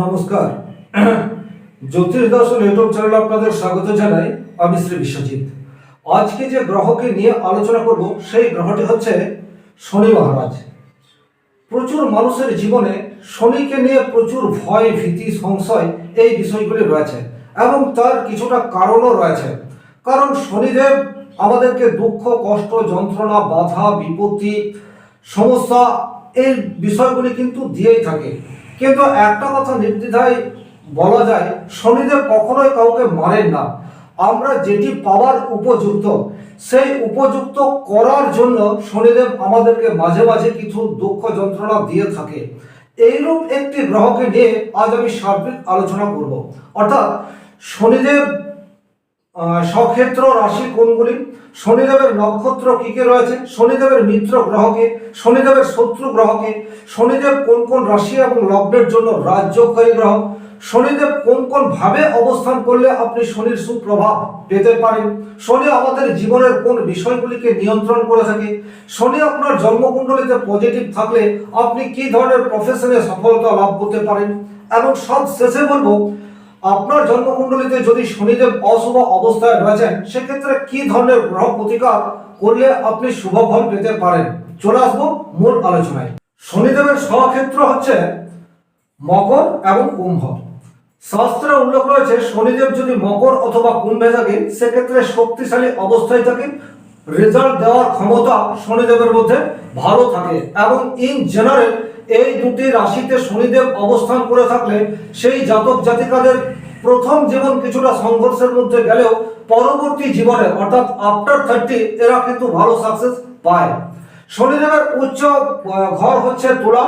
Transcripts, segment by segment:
নমস্কার। জ্যোতিষ দর্শন ইউটিউব চ্যানেলে আপনাদের স্বাগত জানাই আমি শ্রী বিশ্বজিৎ। আজকে যে গ্রহকে নিয়ে আলোচনা করব, সেই গ্রহটি হচ্ছে শনি মহারাজ। প্রচুর মানুষের জীবনে শনিকে নিয়ে প্রচুর ভয়, ভীতি, সংশয় এই বিষয়গুলি রয়েছে এবং তার কিছুটা কারণও রয়েছে। কারণ শনিদেব আমাদেরকে দুঃখ, কষ্ট, যন্ত্রণা, বাধা, বিপত্তি, সমস্যা এই বিষয়গুলি কিন্তু দিয়েই থাকে। কিন্তু একটা কথা নির্দ্বিধায় বলা যায়, শনিদেব কখনোই কাউকে মারেন না। আমরা যেটি পাওয়ার উপযুক্ত, সেই উপযুক্ত করার জন্য শনিদেব আমাদেরকে মাঝে মাঝে কিছু দুঃখ যন্ত্রণা দিয়ে থাকে। এইরূপ একটি গ্রহকে নিয়ে আজ আমি সার্বিক আলোচনা করব। অর্থাৎ শনিদেব আহ, স্বক্ষেত্র রাশি কোনগুলি শনিদেবের নক্ষত্র কি কি রয়েছে? শনিদেবের মিত্র গ্রহকে শনিদেবের শত্রু গ্রহকে শনিদেব কোন কোন রাশি এবং লগ্নের জন্য রাজ্যকারী গ্রহ? শনিদেব কোন কোন ভাবে অবস্থান করলে আপনি শনির সুপ্রভাব পেতে পারেন? শনি আমাদের জীবনের কোন বিষয়গুলিকে নিয়ন্ত্রণ করে থাকে? শনি আপনার জন্মকুণ্ডলিতে পজিটিভ থাকলে আপনি কি ধরনের প্রফেশনে সফলতা লাভ করতে পারেন? এবং সব শেষে বলব আপনার জন্মকুণ্ডলিতে যদি শনিদেব অশুভ অবস্থায় রয়েছেন, সেক্ষেত্রে কি ধরনের গ্রহ প্রতিকার করলে আপনি শুভ ফল পেতে পারেন? চলে আসব মূল আলোচনায়। শনিদেবের স্বক্ষেত্র হচ্ছে মকর এবং কুম্ভ। শাস্ত্রে উল্লেখ রয়েছে, শনিদেব যদি মকর অথবা কুম্ভে থাকে সেক্ষেত্রে শক্তিশালী অবস্থায় থাকে রেজাল্ট দেওয়ার ক্ষমতা শনিদেবের মধ্যে ভালো থাকে এবং ইন জেনারেল এই দুটি রাশিতে শনিদেব অবস্থান করে থাকলে সেই জাতক জাতিকাদের প্রথম জীবন কিছুটা সংঘর্ষের মধ্যে গেলেও পরবর্তী জীবনে, অর্থাৎ আফটার থার্টি এরা কিন্তু ভালো সাকসেস পায়। শনিদেবের উচ্চ ঘর হচ্ছে তুলা।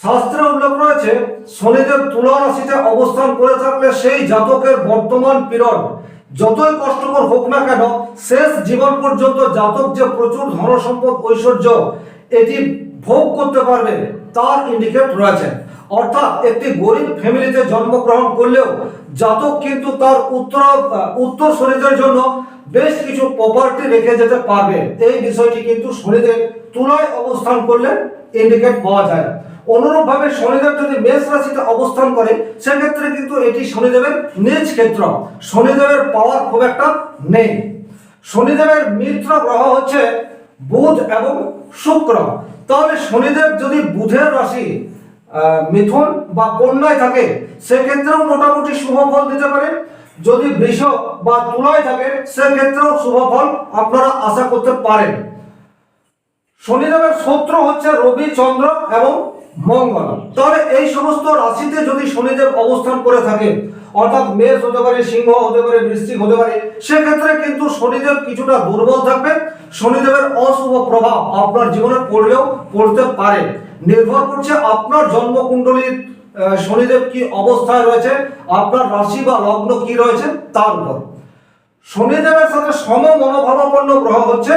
শাস্ত্রে উল্লেখ রয়েছে, শনিদেব তুলা রাশিতে অবস্থান করে থাকলে সেই জাতকের বর্তমান পিরিয়ড যতই কষ্টকর হোক না কেন, শেষ জীবন পর্যন্ত জাতক যে প্রচুর ধনসম্পদ, ঐশ্বর্য, এটি ভোগ করতে পারবে, তার ইন্ডিকেট রয়েছে। অর্থাৎ একটি গরিব ফ্যামিলিতে জন্মগ্রহণ করলেও জাতক কিন্তু তার উত্তর উত্তর শরীরের জন্য বেশ কিছু প্রপার্টি রেখে যেতে পারবে। এই বিষয়টি কিন্তু শরীরের তুলায় অবস্থান করলে ইন্ডিকেট পাওয়া যায় না। অনুরূপভাবে শনিদেব যদি মেষ রাশিতে অবস্থান করে সেক্ষেত্রে কিন্তু এটি শনিদেবের নিজ ক্ষেত্র। শনিদেবের পাওয়ার খুব একটা নেই। শনিদেবের মিত্র গ্রহ হচ্ছে বুধ এবং শুক্র। তাহলে শনিদেব যদি বুধের রাশি মিথুন বা কন্যায় থাকে, সেক্ষেত্রেও মোটামুটি শুভ ফল দিতে পারে। যদি বৃষ বা তুলায় থাকে, সেক্ষেত্রেও শুভ ফল আপনারা আশা করতে পারেন। শনিদেবের শত্রু হচ্ছে রবি, চন্দ্র এবং মঙ্গল। তবে এই সমস্ত রাশিতে যদি শনিদেব অবস্থান করে থাকে, অর্থাৎ মেষ হতে পারে, সিংহ হতে পারে, বৃশ্চিক হতে পারে, সেক্ষেত্রে কিন্তু শনিদেব কিছুটা দুর্বল থাকবে। শনিদেবের অশুভ প্রভাব আপনার জীবনে পড়লেও পড়তে পারে। নির্ভর করছে আপনার জন্মকুণ্ডলীর শনিদেব কি অবস্থায় রয়েছে, আপনার রাশি বা লগ্ন কি রয়েছে তার উপর। শনিদেবের সাথে সম মনোভাবাপন্ন গ্রহ হচ্ছে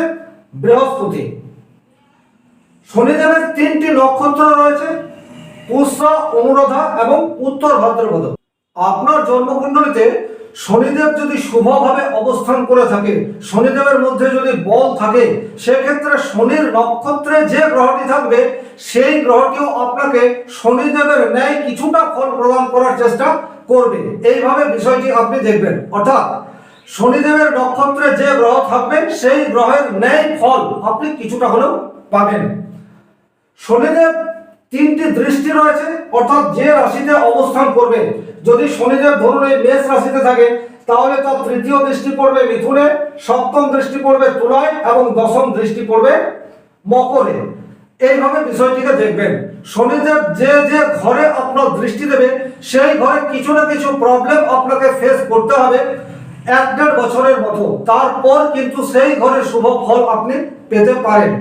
বৃহস্পতি। শনিদেবের তিনটি নক্ষত্র রয়েছে, পুষ্যা অনুরাধা এবং উত্তর ভাদ্রপদ। আপনার জন্মকুণ্ডলিতে শনিদেব যদি শুভভাবে অবস্থান করে থাকে, শনিদেবের মধ্যে যদি বল থাকে, সেক্ষেত্রে শনির নক্ষত্রে যে গ্রহটি থাকবে, সেই গ্রহটিও আপনাকে শনিদেবের ন্যায় কিছুটা ফল প্রদান করার চেষ্টা করবে। এইভাবে বিষয়টি আপনি দেখবেন। অর্থাৎ শনিদেবের নক্ষত্রে যে গ্রহ থাকবে, সেই গ্রহের ন্যায় ফল আপনি কিছুটা হলেও পাবেন। শনিদেব তিনটি দৃষ্টি রয়েছে, অর্থাৎ যে রাশিতে অবস্থান করবে। যদি শনিদেব ধরুন এই মেষ রাশিতে থাকে, তাহলে তার তৃতীয় দৃষ্টি পড়বে মিথুনে, সপ্তম দৃষ্টি পড়বে তুলায়, এবং দশম দৃষ্টি পড়বে মকরে। এইভাবে বিষয়টিকে দেখবেন। শনিদেব যে যে ঘরে আপনার দৃষ্টি দেবে, সেই ঘরে কিছু না কিছু প্রবলেম আপনাকে ফেস করতে হবে এক দেড় বছরের মতো। তারপর কিন্তু সেই ঘরে শুভ ফল আপনি পেতে পারেন।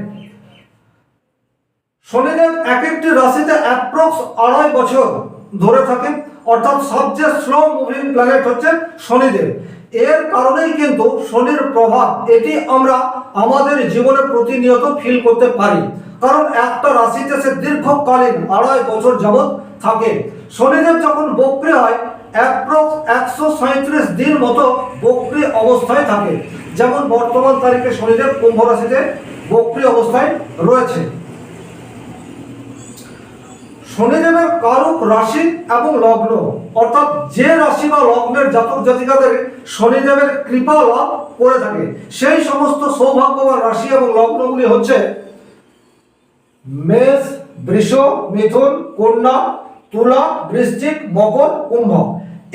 শনিদেব এক একটি রাশিতে অ্যাপ্রক্স আড়াই বছর ধরে থাকে অর্থাৎ সবচেয়ে স্লো মুভিং প্ল্যানেট হচ্ছে শনিদেব। এর কারণেই কিন্তু শনির প্রভাব এটি আমরা আমাদের জীবনে প্রতিনিয়ত ফিল করতে পারি। কারণ একটা রাশিতে সে দীর্ঘকালীন আড়াই বছর যাবৎ থাকে। শনিদেব যখন বক্রি হয় অ্যাপ্রক্স একশো সাঁত্রিশ দিন মতো বক্রি অবস্থায় থাকে। যেমন বর্তমান তারিখে শনিদেব কুম্ভ রাশিতে বক্রি অবস্থায় রয়েছে। শনিদেবের কারক রাশি এবং লগ্ন। অর্থাৎ যে রাশি বা লগ্নের জাতক জাতিকাদের শনিদেবের কৃপা লাভ করে থাকে, সেই সমস্ত সৌভাগ্যবান রাশি এবং লগ্নগুলি হচ্ছে মেষ, বৃষ, মিথুন, কন্যা, তুলা, বৃশ্চিক, মকর, কুম্ভ।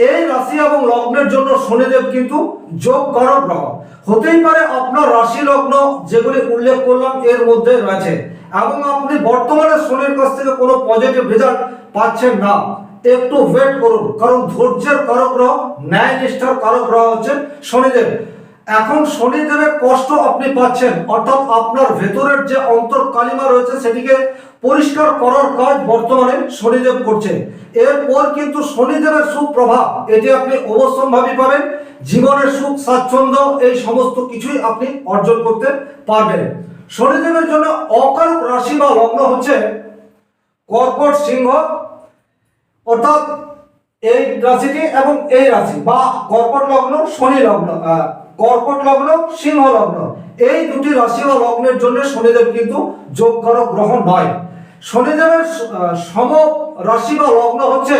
এই রাশি এবং লগ্নের জন্য শনিদেব কিন্তু যোগ কারক গ্রহ। হতেই পারে আপনার রাশি লগ্ন যেগুলি উল্লেখ করলাম এর মধ্যে রয়েছে। এবং আপনি বর্তমানে শনির কাছ থেকে কোনো পজিটিভ রেজাল্ট পাচ্ছেন না। একটু ওয়েট করুন, কারণ ধৈর্যের কারক গ্রহ ন্যায় নিষ্ঠার কারক গ্রহ হচ্ছে শনিদেব। এখন শনিদেবের কষ্ট আপনি পাচ্ছেন, অর্থাৎ আপনার ভেতরের যে অন্তর কালিমা রয়েছে সেটিকে পরিষ্কার করার কাজ বর্তমানে শনিদেব করছে। এরপর কিন্তু শনিদেবের সুপ্রভাব, এটি আপনি অবশ্যম্ভাবী পাবেন, জীবনের সুখ, স্বাচ্ছন্দ্য, এই সমস্ত কিছুই আপনি অর্জন করতে পারবেন। শনিদেবের জন্য অকারক রাশি বা লগ্ন হচ্ছে কর্কট সিংহ, অর্থাৎ এই রাশিটি এবং এই রাশি, বা কর্কট লগ্ন, শনি লগ্ন কর্কট লগ্ন, সিংহ লগ্ন। এই দুটি রাশি বা লগ্নের জন্য শনিদেব কিন্তু যোগকারক গ্রহণ নয়। শনিদেবের সম রাশি বা লগ্ন হচ্ছে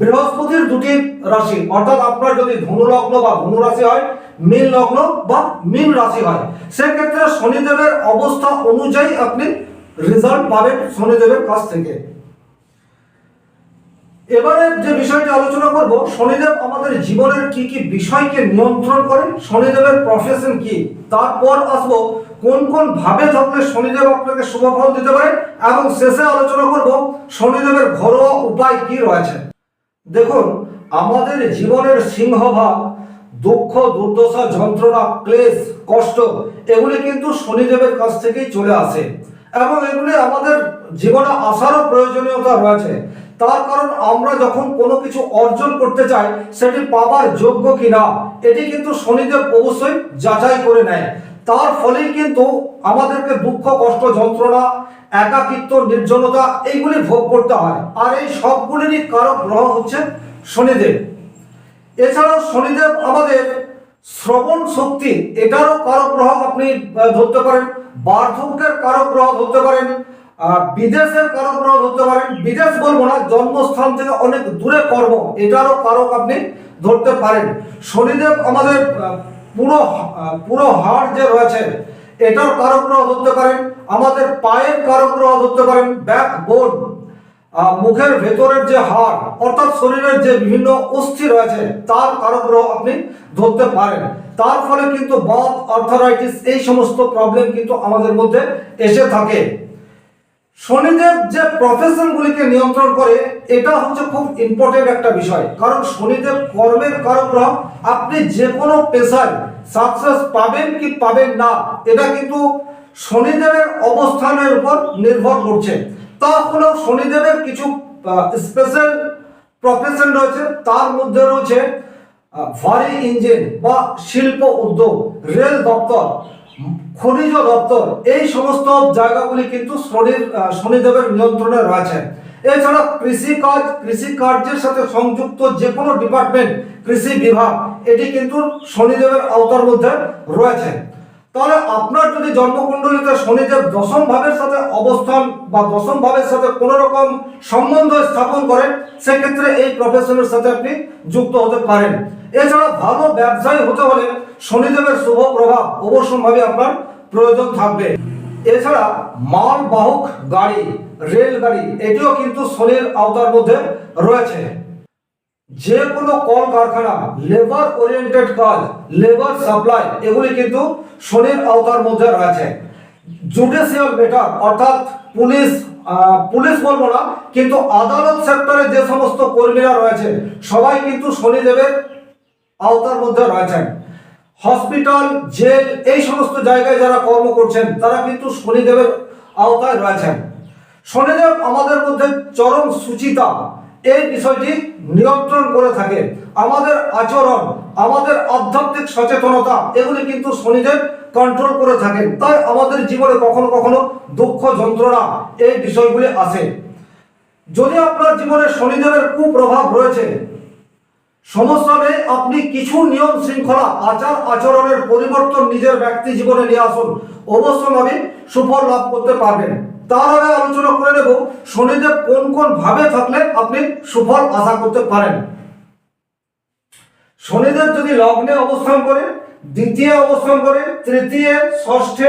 বৃহস্পতির দুটি রাশি, অর্থাৎ আপনার যদি ধনু লগ্ন বা ধনু রাশি হয়, মীন লগ্ন বা মীন রাশি হয়, সেক্ষেত্রে শনিদেবের অবস্থা অনুযায়ী আপনি রেজাল্ট পাবেন শনিদেবের কাছ থেকে। এবারে যে বিষয়টি আলোচনা করব, শনিদেব আমাদের জীবনের কি কি বিষয়কে নিয়ন্ত্রণ করে, শনিদেবের প্রফেশন কি, তারপর আসব কোন কোন ভাবে থাকলে শনিদেব আপনাকে শুভ ফল দিতে পারে, এবং শেষে আলোচনা করব শনিদেবের ঘরোয়া উপায় কি রয়েছে। দেখুন, আমাদের জীবনের সিংহভাগ, দুঃখ, দুর্দশা, যন্ত্রণা, ক্লেশ, কষ্ট, এগুলি কিন্তু শনিদেবের কাছ থেকেই চলে আসে। এবং এগুলি আমাদের জীবনে আসারও প্রয়োজনীয়তা রয়েছে। তার কারণ আমরা যখন কোনো কিছু অর্জন করতে চাই, সেটি পাবার যোগ্য কিনা, এটি কিন্তু শনিদেব অবশ্যই যাচাই করে নেয়। তার ফলেই কিন্তু আমাদেরকে দুঃখ, কষ্ট, যন্ত্রণা, একাকিত্ব, নির্জনতা এইগুলি ভোগ করতে হয়। আর এই সবগুলিরই কারক গ্রহ হচ্ছে শনিদেব। এছাড়াও শনিদেব আমাদের শ্রবণ শক্তি, এটারও কারক গ্রহ আপনি ধরতে পারেন। বার্ধক্যের কারক গ্রহ ধরতে পারেন বিদেশের কারক গ্রহ ধরতে পারেন। বিদেশ বলব না, জন্মস্থান থেকে অনেক দূরে কর্ম, এটারও কারক আপনি ধরতে পারেন। শনিদেব আমাদের পুরো পুরো হাড় যে রয়েছে, এটার কারক গ্রহ ধরতে পারেন, আমাদের পায়ের কারক গ্রহ ধরতে পারেন ব্যাক বোন মুখের ভেতরের যে হাড়, অর্থাৎ শরীরের যে বিভিন্ন অস্থি রয়েছে, তার কারক গ্রহ আপনি ধরতে পারেন। তার ফলে কিন্তু বাত আর্থারাইটিস এই সমস্ত প্রবলেম কিন্তু আমাদের মধ্যে এসে থাকে। শনিদেব যে প্রফেশনগুলিকে নিয়ন্ত্রণ করে, এটা হচ্ছে খুব ইম্পর্টেন্ট একটা বিষয়। কারণ শনিদেব কর্মের গ্রহ আপনি যে কোনো পেশায় সাকসেস পাবেন কি পাবেন না, এটা কিন্তু শনিদেবের অবস্থানের উপর নির্ভর করছে। তা হলেও শনিদেবের কিছু স্পেশাল প্রফেশন রয়েছে, তার মধ্যে রয়েছে ভারী ইঞ্জিন বা শিল্প উদ্যোগ রেল দপ্তর। খনিজ দপ্তর, এই সমস্ত জায়গাগুলি কিন্তু শনির শনিদেবের নিয়ন্ত্রণে রয়েছে। এছাড়া কৃষি কাজ, কৃষি কার্যের সাথে সংযুক্ত যে কোনো ডিপার্টমেন্ট কৃষি বিভাগ, এটি কিন্তু শনিদেবের আওতার মধ্যে রয়েছে। তাহলে আপনার যদি জন্মকুণ্ডলিতে শনিদেব দশম ভাবের সাথে অবস্থান বা দশম ভাবের সাথে কোনো রকম সম্বন্ধ স্থাপন করেন, সেক্ষেত্রে এই প্রফেশনের সাথে আপনি যুক্ত হতে পারেন। এছাড়া ভালো ব্যবসায়ী হতে হলে শনিদেবের শুভ প্রভাব অবশ্যম্ভাবী আপনার প্রয়োজন থাকবে। এছাড়া মাল, বাহক, গাড়ি রেল গাড়ি এটিও কিন্তু শনির আওতার মধ্যে রয়েছে। যে কোনো কলকারখানা লেবার ওরিয়েন্টেড কাজ লেবার সাপ্লাই এগুলি কিন্তু শনির আওতার মধ্যে রয়েছে। জুডিশিয়াল মেটার অর্থাৎ পুলিশ পুলিশ বলব না, কিন্তু আদালত সেক্টরে যে সমস্ত কর্মীরা রয়েছে, সবাই কিন্তু শনিদেবের আওতার মধ্যে রয়েছেন। হসপিটাল, জেল, এই সমস্ত জায়গায় যারা কর্ম করছেন, তারা কিন্তু শনিদেবের আওতায় রয়েছেন। শনিদেব আমাদের মধ্যে চরম সুচিতা। এই বিষয়টি নিয়ন্ত্রণ করে থাকে। আমাদের আচরণ, আমাদের আধ্যাত্মিক সচেতনতা, এগুলি কিন্তু শনিদেব কন্ট্রোল করে থাকেন। তাই আমাদের জীবনে কখনো কখনো দুঃখ, যন্ত্রণা, এই বিষয়গুলি আসে। যদি আপনার জীবনে শনিদেবের কুপ্রভাব রয়েছে নেই আপনি কিছু নিয়ম শৃঙ্খলা, আচার আচরণের পরিবর্তন নিজের ব্যক্তি জীবনে নিয়ে আসুন। অবশ্যভাবে সুফল লাভ করতে পারবেন। তার আগে আলোচনা করে নেব, শনিদেব কোন কোন ভাবে থাকলে আপনি সুফল আশা করতে পারেন। শনিদেব যদি লগ্নে অবস্থান করে, দ্বিতীয় অবস্থান করে, তৃতীয়, ষষ্ঠে,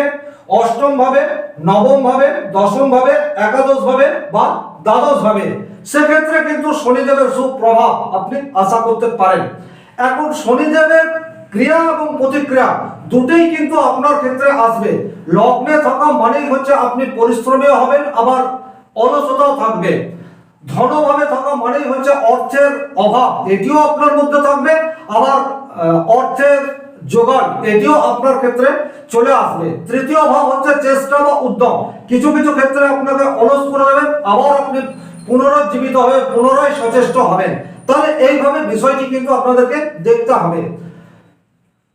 অষ্টম ভাবে, নবম ভাবে, দশম ভাবে, একাদশ ভাবে বা দ্বাদশ ভাবে সেক্ষেত্রে কিন্তু শনিদেবের সুপ্রভাব আপনি আশা করতে পারেন। এখন শনিদেবের ক্রিয়া এবং প্রতিক্রিয়া দুটোই কিন্তু আপনার ক্ষেত্রে আসবে। লগ্নে থাকা মানেই হচ্ছে আপনি পরিশ্রমীও হবেন, আবার অলসতাও থাকবে। ধনভাবে থাকা মানেই হচ্ছে অর্থের অভাব, এটিও আপনার মধ্যে থাকবে। আবার অর্থের যোগান, এটিও আপনার ক্ষেত্রে চলে আসবে। তৃতীয় ভাব হচ্ছে চেষ্টা বা উদ্যম। কিছু কিছু ক্ষেত্রে আপনাকে অলস করে দেবেন আবার আপনি পুনরুজ্জীবিত হয়ে পুনরায় সচেষ্ট হবেন। তাহলে এইভাবে বিষয়টি কিন্তু আপনাদেরকে দেখতে হবে।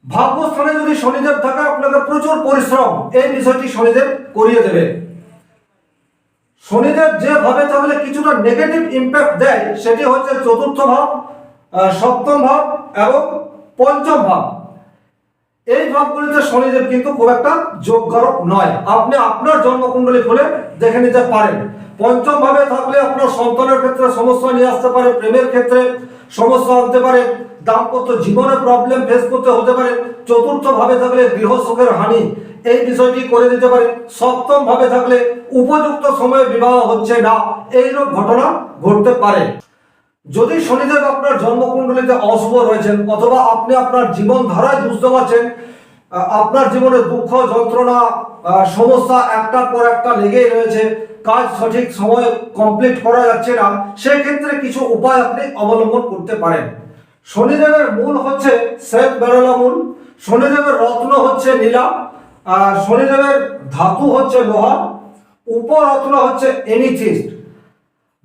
ভাগ্যস্থানে যদি শনিদেব থাকে, আপনাকে প্রচুর পরিশ্রম। এই বিষয়টি শনিদেব করিয়ে দেবে। শনিদেব যেভাবে তাহলে কিছুটা নেগেটিভ ইম্প্যাক্ট দেয়, সেটি হচ্ছে চতুর্থ ভাব সপ্তম ভাব এবং পঞ্চম ভাব। এই ভাবগুলিতে শনিদেব কিন্তু খুব একটা যোগকারক নয়। আপনি আপনার জন্মকুণ্ডলী খুলে দেখে নিতে পারেন। পঞ্চম ভাবে থাকলে আপনার সন্তানের ক্ষেত্রে সমস্যা নিয়ে আসতে পারে, প্রেমের ক্ষেত্রে সমস্যা আনতে পারে, দাম্পত্য জীবনে প্রবলেম ফেস করতে হতে পারে, চতুর্থ ভাবে থাকলে গৃহ সুখের হানি, এই বিষয়টি করে দিতে পারে। সপ্তম ভাবে থাকলে উপযুক্ত সময়ে বিবাহ হচ্ছে না, এইরূপ ঘটনা ঘটতে পারে। যদি শনিদেব আপনার জন্মকুণ্ডলীতে অশুভ রয়েছেন, অথবা আপনি আপনার জীবন ধারায় বুঝতে পারছেন আপনার জীবনে দুঃখ, যন্ত্রণা সমস্যা একটার পর একটা লেগেই রয়েছে কাজ সঠিক সময়ে কমপ্লিট করা যাচ্ছে না, সেক্ষেত্রে কিছু উপায় আপনি অবলম্বন করতে পারেন। শনিদেবের মূল হচ্ছে শ্বেত বেরোলা মূল, শনিদেবের রত্ন হচ্ছে নীলা, আর শনিদেবের ধাতু হচ্ছে লোহা উপরত্ন হচ্ছে এমিথিস্ট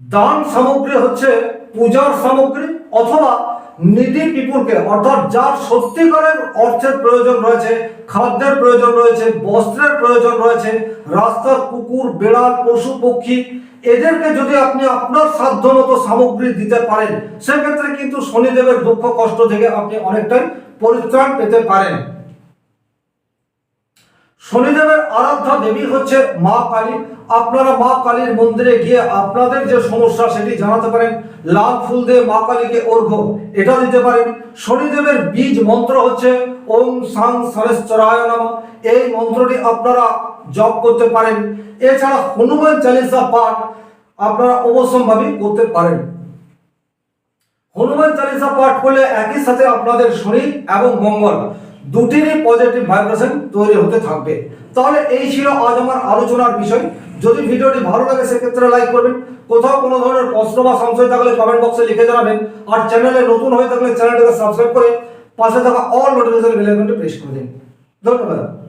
দান সামগ্রী হচ্ছে পূজার সামগ্রী, অথবা নিডি পিপুলকে অর্থাৎ যার সত্যিকারের অর্থের প্রয়োজন রয়েছে, খাদ্যের প্রয়োজন রয়েছে, বস্ত্রের প্রয়োজন রয়েছে, রাস্তার কুকুর, বেড়াল, পশু, পক্ষী, এদেরকে যদি আপনি আপনার সাধ্য মতো সামগ্রী দিতে পারেন, সেক্ষেত্রে কিন্তু শনিদেবের দুঃখ কষ্ট থেকে আপনি অনেকটাই পরিত্রাণ পেতে পারেন। শনিদেবের আরাধ্যা দেবী হচ্ছে মা কালী। আপনারা মা কালীর মন্দিরে গিয়ে আপনাদের যে সমস্যা সেটি জানাতে পারেন। লাল ফুল দিয়ে মা কালীকে অর্ঘ্য এটা দিতে পারেন। শনিদেবের বীজ মন্ত্র হচ্ছে ওম সাং সরেশ্বরায় নম। এই মন্ত্রটি আপনারা জপ করতে পারেন। এছাড়া হনুমান চালিসা পাঠ আপনারা অবশ্যম্ভাবী করতে পারেন। হনুমান চালিসা পাঠ করলে একই সাথে আপনাদের শরীর এবং মঙ্গল। দুটিরই পজিটিভ ভাইব্রেশন তৈরি হতে থাকবে। তাহলে এই ছিল আজ আমার আলোচনার বিষয়। যদি ভিডিওটি ভালো লাগে, সেক্ষেত্রে লাইক করবেন। কোথাও কোনো ধরনের প্রশ্ন বা সংশয় থাকলে কমেন্ট বক্সে লিখে জানাবেন। আর চ্যানেলে নতুন হয়ে থাকলে চ্যানেলটাকে সাবস্ক্রাইব করে পাশে থাকা অল নোটিফিকেশন বেল আইকনটি প্রেস করে দিন। ধন্যবাদ।